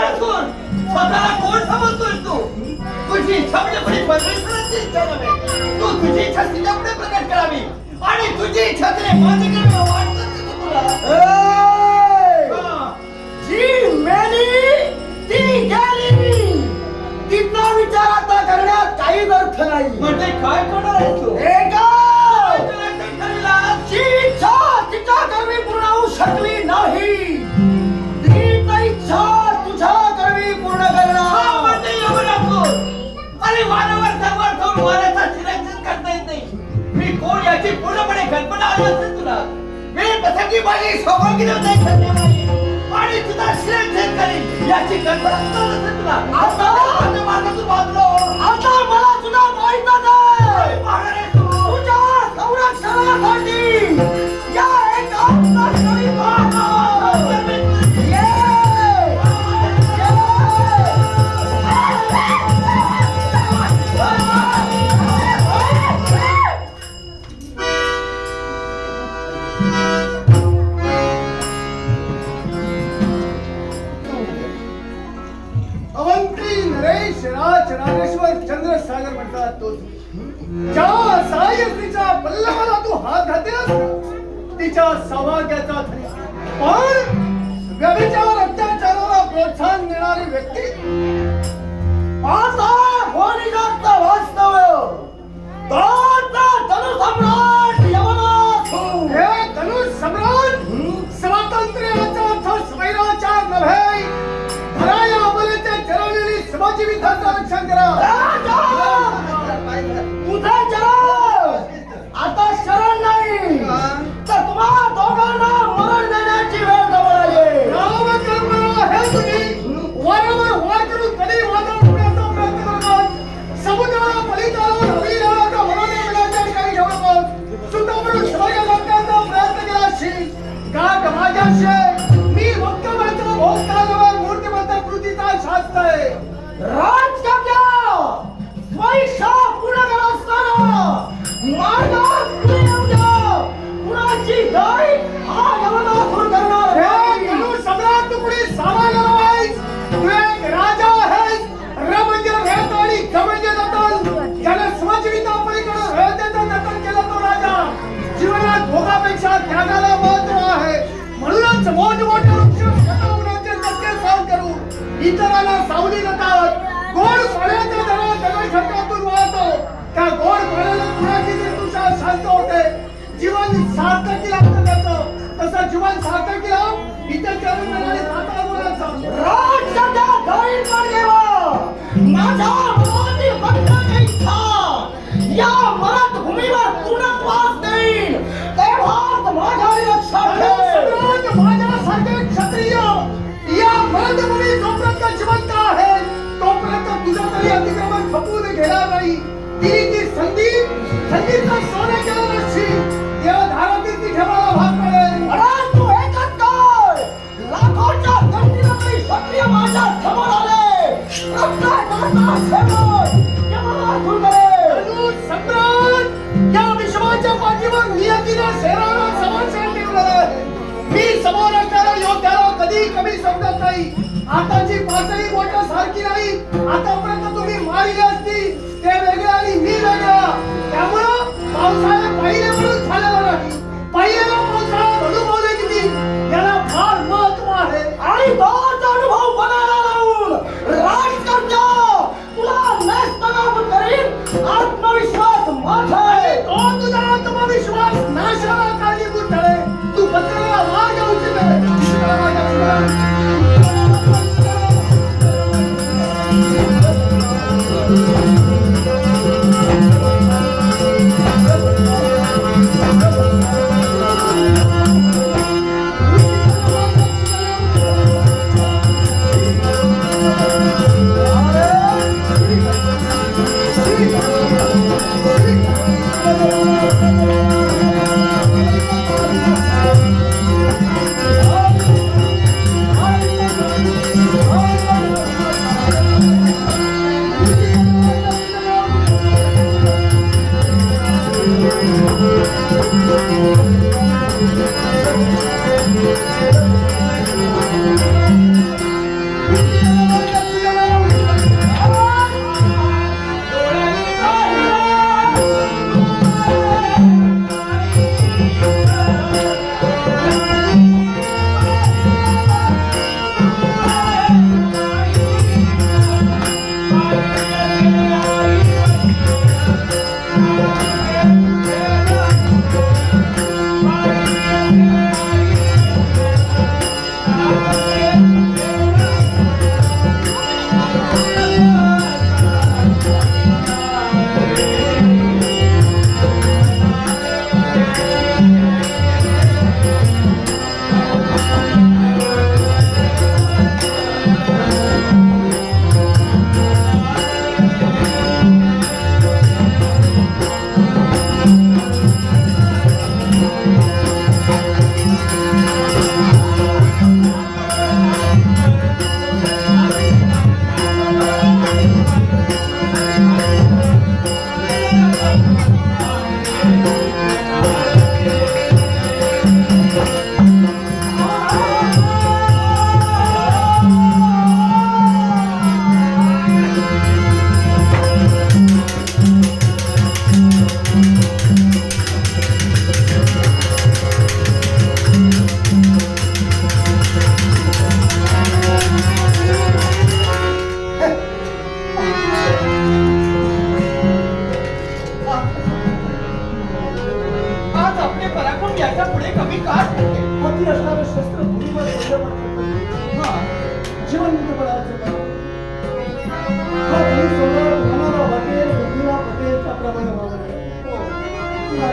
असून स्वतःला कोण समजतोय तू तुझी इच्छा म्हणजे कोणी परमेश्वराची इच्छा नव्हे तू तुझी इच्छा तिच्यापुढे प्रकट करावी. आणि तुझी इच्छा तिने माझी करणं वाटतं तुला? तुला. मी प्रसंगी माझी सौभाग्य आणि तुझा सिलेक्शन करीन. याची कल्पना सुद्धा नसेल तुला. आता? माझ्या मार्गातून बाजलो आता मला तुझा माहितच आहे पाहणार तू. तुझ्या संरक्षणासाठी. या एका ज्या सायस्त्रीच्या स्त्रीच्या पल्लवाला तू हात घालतेस तिच्या सौभाग्याचा धनी. पण व्यभिचार अत्याचाराला प्रोत्साहन देणारी व्यक्ती आता कोणीजात वास्तव तो धनुसम्राट त्यागाला महत्त्व आहे. म्हणूनच मोठमोठे वृक्ष स्वतः सत्य सहन करू. इतरांना सावली नकावत गोड पाण्याचा धरा दगड खड्ड्यातून वाहतो त्या गोड पाण्याला कुणाची तरी तुषार शांत होते. जीवन सार्थकी लागतं त्याचं तसं जीवन सार्थकीला इतर चरण सातारा बोलायचं. राजकन्या गायीत पण घेवा. घेणार नाही ती ती संधी संधीचं सोने केलं नसशील तेव्हा धारातील ती ठेवायला भाग पडेल. अरे तू एकच कर लाखोच्या गंडीला तरी क्षत्रिय माझ्यासमोर आले. प्रत्येक नाता शेवट करेल. धनु सम्राट या विश्वाच्या पाठीवर नियतीने शहराला समाचार ठेवलेला आहे. मी समोर असणाऱ्या योद्ध्याला कधी कमी समजत नाही. आताची पातळी मोठ्या सारखी नाही. आतापर्यंत तुम्ही मारली असती ते वेगळे आणि मी वेगळा. त्यामुळं पावसाळ्यात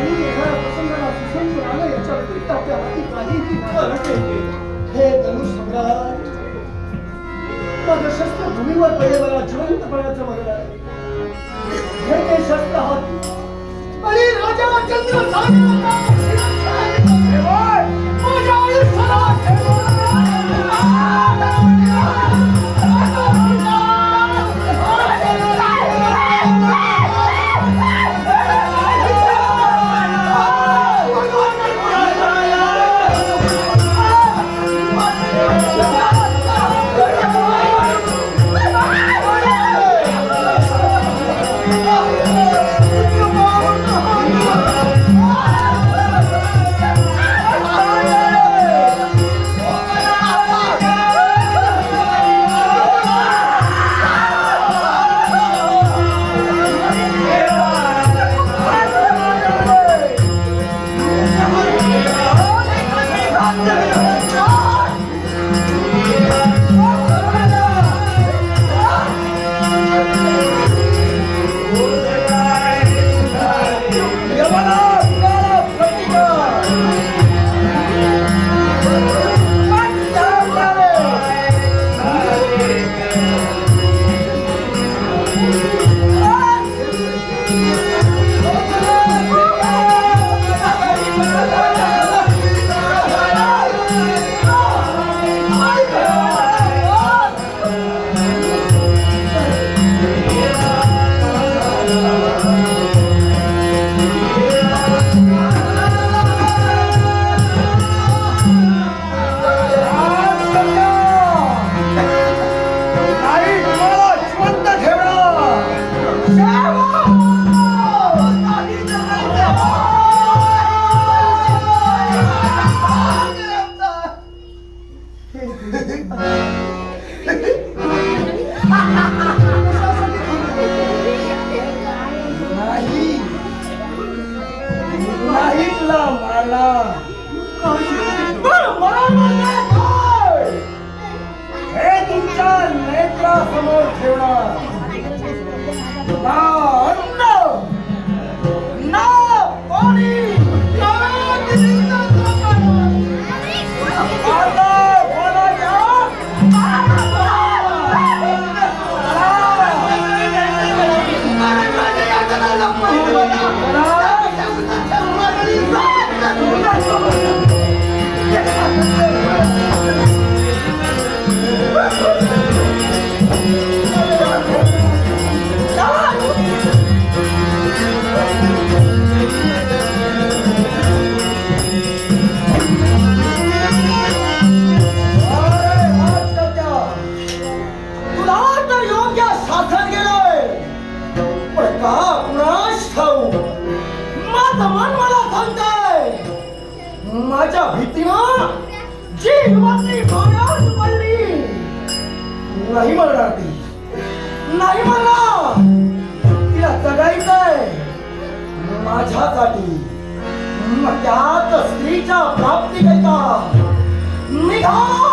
नारायणी एखाद्या प्रसंगाला सुसंग याच्या व्यतिरिक्त आपल्या हाती काहीही नाही. हे धनुष सम्राट माझं मला जिवंत पडायचं आहे हे ते शस्त्र हाती आणि राजा चंद्र Oh, नाही मरणार ती. नाही मरणार. तिला जगायचंय. माझ्यासाठी. मग त्यात स्त्रीच्या प्राप्ती करता. निघा